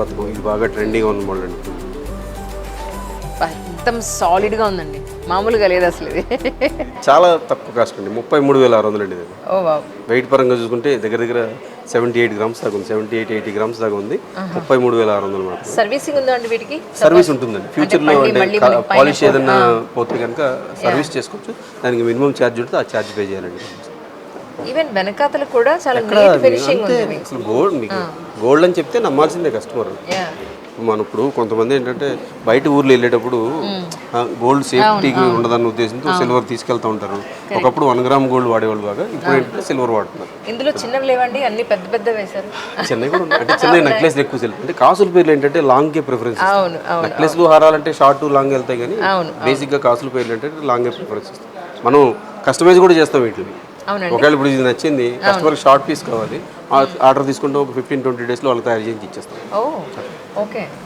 పథకం ఇది బాగా ట్రెండింగ్ అండి. బా, మొత్తం సాలిడ్గా ఉందండి. మామూలుగా లేదు అసలు ఇది. చాలా తక్కువ కాస్ట్ అండి. ముప్పై మూడు వేల ఆరు వందలు అండి ఇది. ఓ బాబు వెయిట్ పరంగా చూసుకుంటే దగ్గర దగ్గర సెవెంటీ ఎయిట్ గ్రామ్స్ దాకా ఉంది. సెవెంటీ ఎయిట్ ఎయిటీ గ్రామ్స్ దాకా ఉంది. ముప్పై మూడు వేల ఆరు వందలు మాత్రం సర్వీసింగ్ ఉందా అండి వీటికి? సర్వీస్ ఉంటుందండి. ఫ్యూచర్లో మళ్ళీ- అంటే మళ్ళీ మనకి పైన పాలిష్ ఏదైనా పోతే కనుక సర్వీస్ చేసుకోవచ్చు. దానికి మినిమం ఛార్జ్ ఉంటుంది ఆ ఛార్జ్ పే చేయాలండి. ఈవెన్ వెనకాతలు కూడా చాలా నీట్ ఫినిషింగ్ ఉంది అసలు గోల్డ్ మీకు గోల్డ్ అని చెప్తే నమ్మాల్సిందే కస్టమర్ మన ఇప్పుడు కొంతమంది ఏంటంటే బయట ఊర్లో వెళ్ళేటప్పుడు గోల్డ్ సేఫ్టీకి ఉండదన్న ఉద్దేశంతో సిల్వర్ తీసుకెళ్తా ఉంటారు. ఒకప్పుడు వన్ గ్రామ్ గోల్డ్ వాడేవాళ్ళు బాగా ఇప్పుడు ఏంటంటే సిల్వర్ వాడుతున్నారు. ఇందులో చిన్నవి లేవండి అన్ని పెద్ద పెద్ద వేశారు. చెన్నై కూడా. అంటే చెన్నై నెక్లెస్ ఎక్కువ సెల్ అంటే కాసుల పేర్లు ఏంటంటే లాంగ్ కే ప్రిఫరెన్స్ నెక్లెస్లు హారాలంటే షార్ట్ లాంగ్ వెళ్తాయి కానీ అవును, బేసిక్గా కాసుల పేర్లు ఏంటంటే లాంగ్ ప్రిఫరెన్స్ ఇస్తాం మనం కస్టమైజ్ కూడా చేస్తాం వీటిని. ఒకవేళ ఇప్పుడు ఇది నచ్చింది కస్టమర్ షార్ట్ పీస్ కావాలి ఆర్డర్ తీసుకుంటే ఒక ఫిఫ్టీన్ ట్వంటీ డేస్లో వాళ్ళకి తయారు చేసి ఇచ్చేస్తాం. ఓకే.